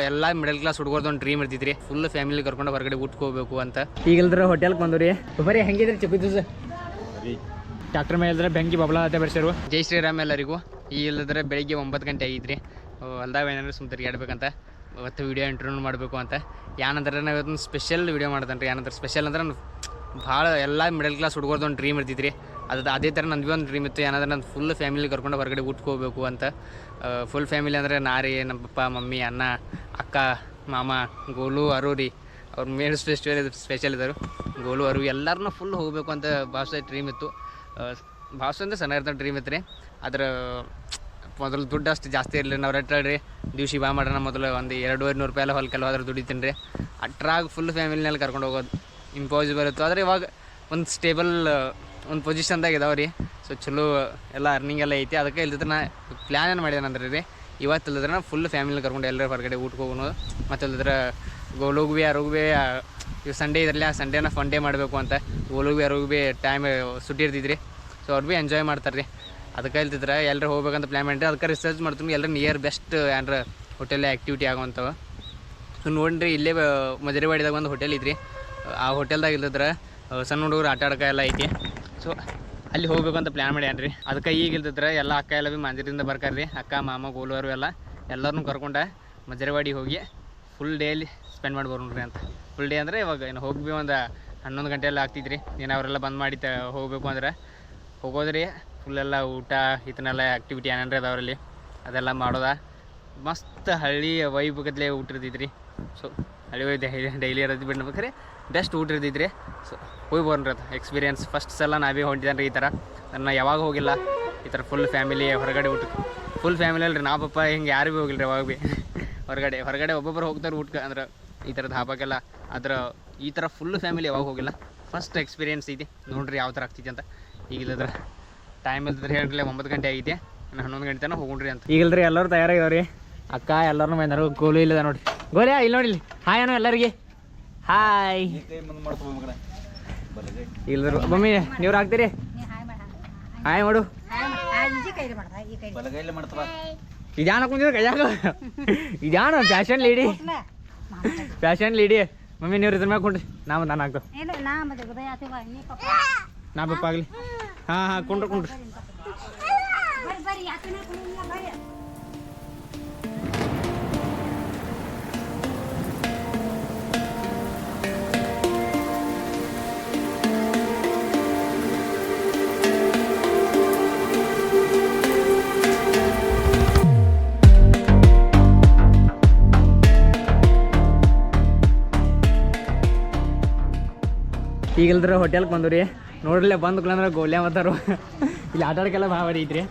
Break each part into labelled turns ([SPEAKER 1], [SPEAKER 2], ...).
[SPEAKER 1] ಎಲ್ಲ middle class ಹುಡುಗರ್ದು ಒಂದು dream ಇರ್ತಿದ್ರಿ ಫುಲ್ ಫ್ಯಾಮಿಲಿ ಕರ್ಕೊಂಡು ಹೊರಗಡೆ ಊಟಕ್ಕೆ ಹೋಗ್ಬೇಕು ಅಂತ. ಈಗ ಹೋಟೆಲ್ ಹೋಟೆಲ್ಗೆ ಬಂದ್ರಿ. ಬರೀ ಹೆಂಗಿದ್ರಿ ದಿವಸ ಡಾಕ್ಟರ್ ಮೇಲೆ ಇಲ್ದ್ರೆ ಬೆಂಕಿ ಬಬ್ಲ ಅಂತ ಬರ್ಸಿರು ಜೈ ಶ್ರೀರಾಮ್ ಎಲ್ಲರಿಗೂ. ಈ ಇಲ್ಲದ್ರೆ ಬೆಳಿಗ್ಗೆ ಒಂಬತ್ತು ಗಂಟೆ ಆಗಿದ್ರಿ ಹೊಲ್ದಾಗ ಏನಾದ್ರು ಸುಮ್ ತಿರ್ಗಾಡ್ಬೇಕಂತ ಇವತ್ತು ವಿಡಿಯೋ ಇಂಟರ್ವ್ಯೂ ಮಾಡಬೇಕು ಅಂತ. ಏನಂದ್ರೆ ನಾವು ಇವತ್ತು ಸ್ಪೆಷಲ್ ವಿಡಿಯೋ ಮಾಡ್ತಾನೆ ರೀ ಏನಂದ್ರೆ ಸ್ಪೆಷಲ್ ಅಂದ್ರೆ ಭಾಳ ಎಲ್ಲ ಮಿಡಲ್ ಕ್ಲಾಸ್ ಹುಡುಗರ್ದು ಒಂದು ಡ್ರೀಮ್ ಇರ್ತಿದ್ರಿ ಅದು ಅದೇ ಥರ ನಂದು ಒಂದು ಡ್ರೀಮ್ ಇತ್ತು. ಏನಂದ್ರೆ ನಾನು ಫುಲ್ ಫ್ಯಾಮಿಲಿ ಕರ್ಕೊಂಡು ಹೊರಗಡೆ ಉಟ್ಕೋಬೇಕು ಹೋಗ್ಬೇಕು ಅಂತ. ಫುಲ್ ಫ್ಯಾಮಿಲಿ ಅಂದರೆ ನಾರಿ ನಮ್ಮ ಪಪ್ಪ ಮಮ್ಮಿ ಅಣ್ಣ ಅಕ್ಕ, ಮಾಮ, ಗೋಲು, ಅರೂರಿ ಅವ್ರ ಮೇನ್ ಫೆಸ್ಟಿವಲ್ ಇದು ಸ್ಪೆಷಲ್ ಇದ್ದರು. ಗೋಲು ಅರು ಎಲ್ಲರನ್ನೂ ಫುಲ್ ಹೋಗಬೇಕು ಅಂತ ಭಾಷೆ ಡ್ರೀಮ್ ಇತ್ತು. ಭಾಷೆ ಅಂದರೆ ಸಣ್ಣ ಇರ್ತಾರೆ ಡ್ರೀಮ್ ಇತ್ತು ರೀ ಅದ್ರ ಮೊದಲು ದುಡ್ಡು ಅಷ್ಟು ಜಾಸ್ತಿ ಇರಲಿ ನಾವು ರೆಟ್ ರೀ ದಿವ್ಸಿ ಬಾ ಮಾಡೋಣ ಮೊದಲು ಒಂದು ಎರಡೂವರೆ ನೂರು ರೂಪಾಯಿ ಎಲ್ಲ ಹೊಲ್ಕೆಲ್ಲ ಹೋದ್ರೆ ದುಡಿತೀನಿ ರೀ ಅಟ್ರಾಗ ಫುಲ್ ಫ್ಯಾಮಿಲಿನಲ್ಲಿ ಕರ್ಕೊಂಡು ಹೋಗೋದು ಇಂಪಾಸಿಬಲ್ ಇತ್ತು. ಆದರೆ ಇವಾಗ ಒಂದು ಸ್ಟೇಬಲ್ ಒಂದು ಪೊಸಿಷನ್ದಾಗ ಇದಾವೆ ರೀ. ಸೊ ಚಲೋ ಎಲ್ಲ ಅರ್ನಿಂಗ್ ಎಲ್ಲ ಐತಿ. ಅದಕ್ಕೆ ಇಲ್ದಿದ್ರೆ ನಾ ಪ್ಲ್ಯಾನ್ ಏನು ಮಾಡಿದೆ ರೀ? ಇವತ್ತು ಇಲ್ಲದ್ರೆ ಫುಲ್ ಫ್ಯಾಮಿಲಿ ಕರ್ಕೊಂಡು ಎಲ್ಲರೂ ಹೊರಗಡೆ ಊಟಕ್ಕೆ ಹೋಗೋಣ. ಮತ್ತು ಇಲ್ಲದ್ರೆ ಗೋಲೂಗು ಭೀ ಯಾರಿಗೂ ಭೀ ಇವು ಸಂಡೇ ಇದ್ರಲ್ಲಿ ಆ ಸಂಡೇನ ಫನ್ ಡೇ ಮಾಡಬೇಕು ಅಂತ ಗೋಲುಗ್ ಭೀ ಯಾರಿಗೂ ಭೀ ಟೈಮ್ ಸುಟ್ಟಿ ಇರ್ತಿದ್ರಿ. ಸೊ ಅವ್ರು ಭೀ ಎಂಜಾಯ್ ಮಾಡ್ತಾರೆ ರೀ ಅದಕ್ಕೆ ಇಲ್ತಿದ್ರೆ ಎಲ್ಲರೂ ಹೋಗ್ಬೇಕಂತ ಪ್ಲ್ಯಾನ್ ಮಾಡಿರಿ ಅದಕ್ಕೆ ರಿಸರ್ಚ್ ಮಾಡ್ತೀನಿ ಎಲ್ಲರೂ ನಿಯರ್ ಬೆಸ್ಟ್ ಏನಾರ ಹೋಟೆಲ್ ಆ್ಯಕ್ಟಿವಿಟಿ ಆಗುವಂಥವು. ಸೊ ನೋಡಿರಿ, ಇಲ್ಲೇ ಮಜರಿವಾಡಿದಾಗ ಒಂದು ಹೋಟೆಲ್ ಇದ್ರಿ. ಆ ಹೋಟೆಲ್ದಾಗ ಇಲ್ದಿದ್ರೆ ಸಣ್ಣ ಹುಡುಗರು ಆಟ ಆಡೋಕೆ ಎಲ್ಲ ಐತಿ. ಸೊ ಅಲ್ಲಿ ಹೋಗ್ಬೇಕು ಅಂತ ಪ್ಲ್ಯಾನ್ ಮಾಡ್ಯಾನ್ರಿ. ಅದಕ್ಕೆ ಈಗ ಇಲ್ದಿದ್ರೆ ಎಲ್ಲ ಅಕ್ಕ ಎಲ್ಲ ಭೀ ಮಂದಿರದಿಂದ ಬರ್ಕಾರ್ರಿ. ಅಕ್ಕ, ಮಾಮ, ಗೋಲುವರು ಎಲ್ಲ ಎಲ್ಲರನ್ನೂ ಕರ್ಕೊಂಡ ಮಜರವಾಡಿ ಹೋಗಿ ಫುಲ್ ಡೇಲಿ ಸ್ಪೆಂಡ್ ಮಾಡಿ ಬರೋಣ್ರಿ ಅಂತ. ಫುಲ್ ಡೇ ಅಂದರೆ ಇವಾಗ ಏನು ಹೋಗಿ ಒಂದು ಹನ್ನೊಂದು ಗಂಟೆ ಎಲ್ಲ ಆಗ್ತಿದ್ರಿ. ಏನು ಅವರೆಲ್ಲ ಬಂದ್ ಮಾಡಿ ತ ಹೋಗ್ಬೇಕು ಅಂದ್ರೆ ಹೋಗೋದ್ರಿ. ಫುಲ್ಲೆಲ್ಲ ಊಟ ಇದನ್ನೆಲ್ಲ ಆ್ಯಕ್ಟಿವಿಟಿ ಏನೇನ್ರಿ ಅದಾವ್ರಲ್ಲಿ ಅದೆಲ್ಲ ಮಾಡೋದ. ಮಸ್ತ್ ಹಳ್ಳಿ ವೈಬ್ ಗದ್ಲೆ ಊಟ ಇರ್ತೈತ್ರಿ. ಸೊ ಹಳ್ಳಿ ಡೈಲಿ ಇರೋದು ನಮಗೆ ಬೆಸ್ಟ್ ಊಟ ಇರ್ದಿದ್ರಿ ಸೊ, ಹೋಗಿ ಅದು ಎಕ್ಸ್ಪೀರಿಯನ್ಸ್ ಫಸ್ಟ್ ಸಲ ನಾವೇ ಹೊಂಟಿದ್ದಾನೆ ರೀ ಈ ಥರ. ನನ್ನ ಯಾವಾಗ ಹೋಗಿಲ್ಲ. ಈ ಥರ ಫುಲ್ ಫ್ಯಾಮಿಲಿ ಹೊರಗಡೆ ಊಟ ಫುಲ್ ಫ್ಯಾಮಿಲಿ ಅಲ್ರಿ. ನಾ ಪಪ್ಪ ಹಿಂಗೆ ಯಾರು ಭೀ ಹೋಗಿಲ್ಲ ರೀ ಯಾವಾಗ ಭೀ. ಹೊರಗಡೆ ಹೊರಗಡೆ ಒಬ್ಬೊಬ್ಬರು ಹೋಗ್ತಾರೆ ಊಟಕ್ಕೆ. ಅಂದ್ರೆ ಈ ಥರದ ಹಬ್ಬಕ್ಕೆಲ್ಲ ಅದರ ಈ ಥರ ಫುಲ್ ಫ್ಯಾಮಿಲಿ ಯಾವಾಗ ಹೋಗಿಲ್ಲ. ಫಸ್ಟ್ ಎಕ್ಸ್ಪೀರಿಯನ್ಸ್ ಇದೆ. ನೋಡ್ರಿ ಯಾವ ಥರ ಆಗ್ತಿದೆ ಅಂತ. ಈಗಿಲ್ಲದ್ರೆ ಟೈಮ್ ಇಲ್ದ್ರೆ ಹೇಳ್ರಿ ಒಂಬತ್ತು ಗಂಟೆ ಆಗಿದೆ. ನಾನು ಹನ್ನೊಂದು ಗಂಟೆ ತನಕ ಹೋಗ್ರಿ ಅಂತ. ಈಗಲ್ರಿ ಎಲ್ಲರೂ ತಯಾರಾಗ್ಯಾವ್ರಿ. ಅಕ್ಕ ಎಲ್ಲರೂ ಬಂದರು ಗೋಲು ಇಲ್ಲದ ನೋಡ್ರಿ. ಗೋಲಿಯಾ, ಇಲ್ಲಿ ನೋಡಿ ಇಲ್ಲಿ. ಹಾಯ್ ಅನ್ನೋ ಎಲ್ಲರಿಗೆ. ಹಾಯ್ ಇಲ್ದರು ಮಮ್ಮಿ, ನೀವ್ರು ಹಾಕ್ತೀರಿ? ಹಾಯ್ ಮಾಡು. ಇದ್ಯಾನ ಕುಂತಿದ್ರು ಕೈಯಾಗ? ಇದ್ಯಾನ fashion lady fashion lady mummy ನೀವು ಇದ್ರ ಮ್ಯಾಗ ಕುಂಡ್ರಿ. ನಾ ನಾನು ಹಾಕ್ತ ನಾ ಪಪ್ಪ ಆಗಲಿ. ಹಾಂ ಹಾಂ, ಕೊಂಡ್ರು, ಕೊಂಡ್ರಿ. ಈಗ ಹೋಟೆಲ್ಗೆ ಬಂದ್ರಿ ನೋಡ್ರಲ್ಲೇ ಬಂದು ಅಂದ್ರೆ ಗೋಲ್ಯ ಮತ್ತಾರು ಇಲ್ಲಿ ಆಟ ಆಡಕ್ಕೆಲ್ಲ ಭಾಳ ಬಡಿ ಐತ್ರಿ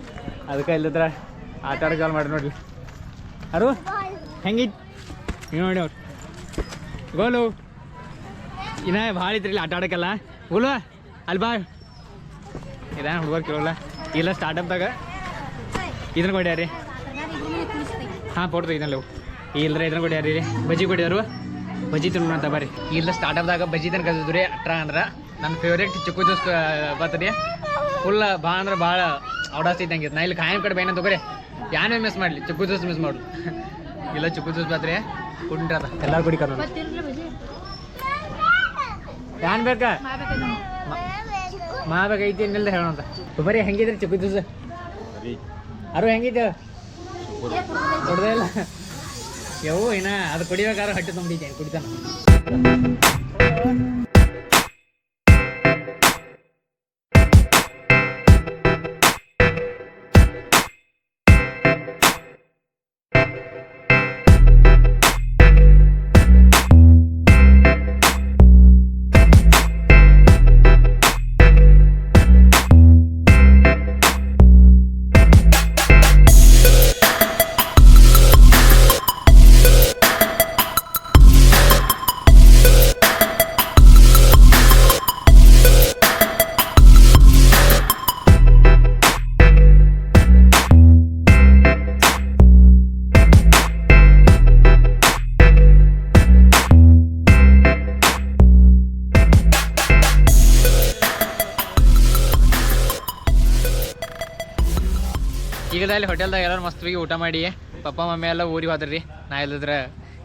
[SPEAKER 1] ಅದಕ್ಕೆ ಇಲ್ಲದ್ರ ಆಟ ಆಡಕ್ಕೆ ಮಾಡಿ ನೋಡ್ರಿ. ಅರು ಹೆಂಗಿತ್ತು ನೀವು ನೋಡಿ ಅವ್ರು. ಗೋಲು. ಇನ್ನ ಭಾಳ ಐತ್ರಿ ಇಲ್ಲಿ ಆಟ ಆಡಕ್ಕೆಲ್ಲ ಗೋಲು ಅಲ್ಲಿ ಬಾ. ಇದೇನು ಹುಡುಗರು ಕೇಳಲ್ಲ. ಇಲ್ಲ ಸ್ಟಾರ್ಟಪ್ದಾಗ ಇದನ್ನ ಕೊಡ್ಯಾರಿ. ಹಾಂ ಫೋಟೋ ತೆಗಿದಲ್ಲ ಇಲ್ದ್ರ ಇದನ್ನ ಕೊಡ್ಯಾರಿ. ಬಜ್ಜಿ ಕೊಡ್ಯಾರು. ಬಜ್ಜಿ ತಿನ್ನೋಣ ಬರ್ರಿ. ಇಲ್ಲ ಸ್ಟಾರ್ಟಪ್ದಾಗ ಬಜ್ಜಿ ತನಕ ಕಲ್ಸಿದ್ರಿ ಅಟ್ರ ಅಂದ್ರೆ ನನ್ನ ಫೇವ್ರೇಟ್ ಚಿಕ್ಕು ಜ್ಯೂಸ್ ಬರ್ತದೆ ಫುಲ್ ಭಾಳ ಅಂದ್ರೆ ಭಾಳ ಅವಡಾಸ್ ಇದ್ದಂಗೆ ನಾ ಇಲ್ಲಿ ಕಾಯಂ ಕಡೆ ಬೇನ ತಗೋರಿ. ಯಾನೇ ಮಿಸ್ ಮಾಡಲಿ. ಚಿಕ್ಕು ಜ್ಯೂಸ್ ಮಿಸ್ ಮಾಡು. ಇಲ್ಲ ಚಿಕ್ಕು ಜ್ಯೂಸ್ ಬರ್ತೀರಿ ಕುಂಡ್ರದ ಎಲ್ಲಾರು ಕುಡಿ ಕುಡಿಕ ಯಾನ್ ಬೇಕಾ? ಐತಿ ಇನ್ನಿಲ್ದ ಹೇಳೋಣ ಬರೀ ಹೆಂಗಿದ್ರಿ ಚಿಕ್ಕು ಜ್ಯೂಸ್ ಅರು ಹೆಂಗಿದ್ದ ಕೊಡದೇ ಇಲ್ಲ. ಯವು ಏನ ಅದು ಕುಡಿಬೇಕಾದ್ರೆ ಹೊಟ್ಟೆ ತುಂಬಿದ್ದೆ ಕುಡಿತಾನ ಅಲ್ಲಿ ಹೋಟೆಲ್ದಾಗ ಎಲ್ಲರೂ ಮಸ್ತ್ ಊಟ ಮಾಡಿ. ಪಪ್ಪ, ಮಮ್ಮಿ ಎಲ್ಲ ಊರಿಗೆ ಹೋದ್ರಿ. ನಾ ಇಲ್ಲದ್ರೆ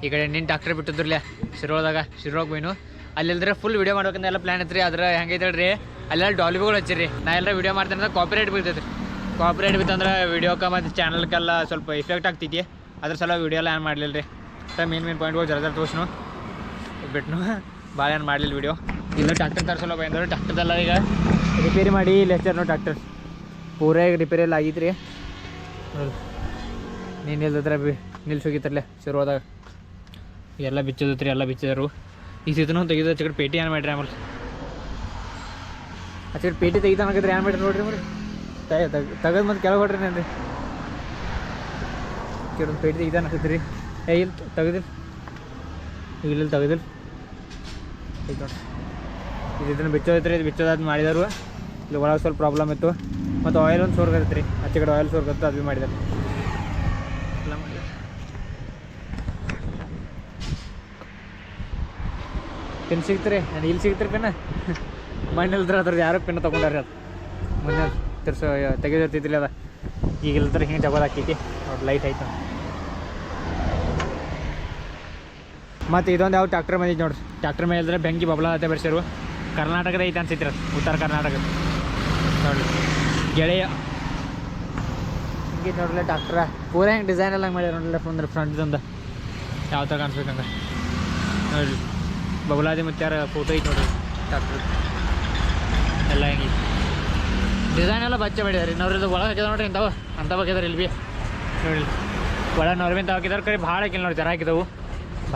[SPEAKER 1] ಈ ಕಡೆ ನಿನ್ನ ಡಾಕ್ಟ್ರ್ ಬಿಟ್ಟಿದ್ರಲ್ಲ ಶಿರೋಳದಾಗ ಶಿರೋಳಗೆ ಅಲ್ಲಿ ಅಲ್ಲಿಲ್ದ್ರೆ ಫುಲ್ ವಿಡಿಯೋ ಮಾಡ್ಬೇಕಂತ ಎಲ್ಲ ಪ್ಲ್ಯಾನ್ ಐತ್ರಿ ಅದ್ರ ರೀ ಅಲ್ಲೆಲ್ಲ ಡಾಲಿಗಳು ಹಚ್ಚಿರಿ ನಾ ಎಲ್ಲ ವಿಡಿಯೋ ಮಾಡ್ತೇನೆ ಅಂದ್ರೆ ಕಾಪಿರೈಟ್ ರೀ ಕಾಪಿರೈಟ್ ಬಿತ್ತಂದ್ರೆ ವಿಡಿಯೋಕ್ಕೆ ಮತ್ತು ಚಾನಲ್ಗೆಲ್ಲ ಸ್ವಲ್ಪ ಇಫೆಕ್ಟ್ ಆಗ್ತೈತಿ. ಅದ್ರ ಸಲ ವಿಡಿಯೋ ಎಲ್ಲ ಏನು ಮಾಡಲಿಲ್ಲ ರೀ ಸೊ ಮೇನ್ ಮೇನ್ ಪಾಯಿಂಟ್ಗಳು ಜರ ಜರ ತೋರಿಸ್ನು. ಬಿಟ್ನು. ಭಾಳ ಏನು ಮಾಡಲಿಲ್ಲ ವಿಡಿಯೋ ಇಲ್ಲ ಟ್ಯಾಕ್ಟರ್ ತರಿಸಲ್ಲ ಬಂದರು ಟ್ಯಾಕ್ಟರ್ದೆಲ್ಲ ಈಗ ರಿಪೇರಿ ಮಾಡಿ ಇಲ್ಲಿ ಹಚ್ಚಾರ ನೋಡಿ ಪೂರ ರಿಪೇರಿ ಎಲ್ಲ ಆಗಿತ್ತು ರೀ ನೀನು ಇಲ್ದಿದ್ರೆ ಬಿ ನಿಲ್ಸಿ ಹೋಗಿತ್ತಲ್ಲೇ ಶುರುವಾದಾಗ. ಎಲ್ಲ ಬಿಚ್ಚೋದತ್ರಿ ಎಲ್ಲ ಬಿಚ್ಚಿದರು ಈ ಸೀತನೂ ತೆಗೆದು ಆಚೆ ಕಡೆ ಪೇಟಿ ಏನು ಮಾಡ್ರಿ ಆಮೇಲೆ. ಆಚೆ ಕಡೆ ಪೇಟಿ ತೆಗಿತಾನ ಏನು ಮಾಡ್ರಿ ನೋಡ್ರಿ ಮರಿ ತೆಗೆದು ಮತ್ತೆ ಕೆಳಗೆ ಹೊಡ್ರಿ ನಾನು ರೀ ಪೇಟಿ ತೆಗಿತಾನ ಹಾಕಿದ್ರಿ ಏ ಇಲ್ಲಿ ತೆಗೆದಿಲ್ಲ ಇಲ್ಲ ತೆಗೆದಿಲ್ಲ ಇದು ಇದನ್ನು ಬಿಚ್ಚೋದೈತ್ರಿ ಇದು ಬಿಚ್ಚೋದಾದ್ ಮಾಡಿದರು ಇಲ್ಲಿ ಒಳಗೆ ಸ್ವಲ್ಪ ಪ್ರಾಬ್ಲಮ್ ಇತ್ತು. ಮತ್ತು ಆಯಿಲ್ ಒಂದು ಸೋರ್ಗತ್ತೈತೆ ರೀ ಆಚೆ ಕಡೆ ಆಯಿಲ್ ಸೋರ್ಗತ್ತು ಅದು ಭೀ ಮಾಡಿದ್ದಾರೆ ಎಲ್ಲ ಮಾಡಿದ್ದಾರೆ ಪೆನ್ ಸಿಗ್ತಾರೆ? ನಾನು ಇಲ್ಲಿ ಸಿಗ್ತಾರೆ ಪೆನ್ನ ಮಣ್ಣಲ್ದ್ರ ಅದ್ರದ್ದು ಯಾರೋ ಪೆನ್ ತೊಗೊಂಡಾರ ಅದು. ಮೊನ್ನೆ ತಿರ್ಸೋ ತೆಗೆದಿರ್ತಿದ್ದಿಲ್ಲ ಅದ. ಈಗ ಇಲ್ದ್ರೆ ಹಿಂಗೆ ಜಗೋದು ಹಾಕೈತಿ ಅವ್ರು ಲೈಟ್ ಆಯ್ತು. ಮತ್ತು ಇದೊಂದು ಯಾವ ಟ್ಯಾಕ್ಟರ್ ಬಂದಿದ್ದು ನೋಡ್ರಿ. ಟ್ಯಾಕ್ಟ್ರ್ ಮೇಲೆ ಇದ್ರೆ ಬೆಂಕಿ ಬಬ್ಲ ಅಂತ ಬರ್ಸಿರು ಕರ್ನಾಟಕದ ಐತೆ ಅನ್ಸಿತ್ತಿರ ಉತ್ತರ ಕರ್ನಾಟಕದ ನೋಡ್ರಿ. ಗೆಳೆಯ. ಹಿಂಗೆ ನೋಡ್ರಿ ಡಾಕ್ಟ್ರ ಪೂರ ಹೆಂಗೆ ಡಿಸೈನ್ ಎಲ್ಲ ಮಾಡ್ಯಾರ ನೋಡಲ್ಲ ಫ್ರಂಟ್ ಫ್ರಂಟ್ದಿಂದ ಯಾವ ಥರ ಕಾಣಿಸ್ಬೇಕಂಗ ನೋಡ್ರಿ. ಬಬುಲಾದಿ ಮತ್ತು ಯಾರ ಫೋಟೋ ಐತೆ ನೋಡ್ರಿ. ಡಾಕ್ಟ್ರ್ ಎಲ್ಲ ಹೆಂಗೆ ಡಿಸೈನ್ ಎಲ್ಲ ಬಚ್ಚ ಮಾಡಿದಾರೆ. ಇದು ಒಳಗೆ ಹಾಕಿದ ನೋಡ್ರಿ ಇಂಥವು. ಅಂಥವು ಹಾಕಿದಾರೆ ಇಲ್ಲಿ ಭೀ ನೋಡಿ ಒಳಗೆ ಅಂತ ಹಾಕಿದಾರೆ. ಕಡೆ ಭಾಳ ಹಾಕಿಲ್ಲ ನೋಡಿ ಜರ ಹಾಕಿದವು.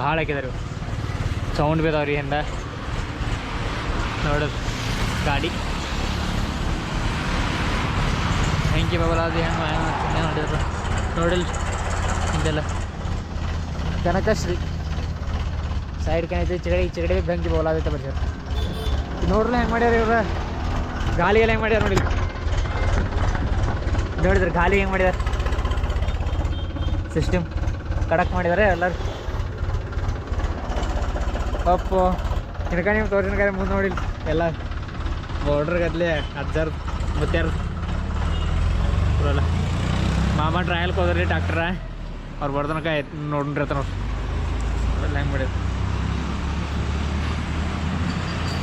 [SPEAKER 1] ಭಾಳ ಹಾಕಿದಾರೆ ಸೌಂಡ್ ಬಿದ್ದಾವ್ರಿ ರೀ ಹಿಂದೆ. ನೋಡೋದು ಗಾಡಿ. ಹೆಂಗೆ ಅದು ಹೆಂಗೆ ಹೆಂಗೆ ನೋಡಿದ್ರು. ನೋಡಿಲ್ಲ. ಹಿಂದೆಲ್ಲ. ಕನಕಶ್ರೀ ಸೈಡ್ ಕಾಣೈತೆ ಚಿಗಡಿ ಚಿಗಡಿ ಬೆಂಕಿ ಬೆಂಕಿ ಅದೈತೆ ಬರ್ಸ್ಯಾರ ನೋಡ್ರಲ್ಲ ಹೆಂಗೆ ಮಾಡ್ಯಾರ ಇವ್ರ? ಗಾಲಿ ಎಲ್ಲ ಹೆಂಗೆ ಮಾಡ್ಯಾರ ನೋಡಿ. ನೋಡಿದ್ರೆ ಗಾಲಿ ಹೆಂಗೆ ಮಾಡ್ಯಾರ? ಸಿಸ್ಟಮ್ ಕಡಕ್ ಮಾಡಿದ್ದಾರೆ ಎಲ್ಲರೂ. ಅಪ್ಪು. ಹಿಡ್ಕೊಂಡು ನೀವು ತೋರಿಸಿನ ಮುಂದೆ ನೋಡಿಲ್ಲ. ಎಲ್ಲ ಬಾರ್ಡ್ರ್ ಗದ್ಲೆ ಅಜ್ಜಾರ್ ಮುತ್ಯಾರ. ಬರಲ್ಲ ಮಾಮ ಟ್ರಯಲ್ಗೆ ಹೋದ್ರಿ ಡಾಕ್ಟ್ರ ಅವ್ರು ಬರ್ದನಕ ನೋಡ್ರಿ ಅವ್ರು ನೋಡಿ ಹೆಂಗೆ ಮಾಡಿದ್ರು?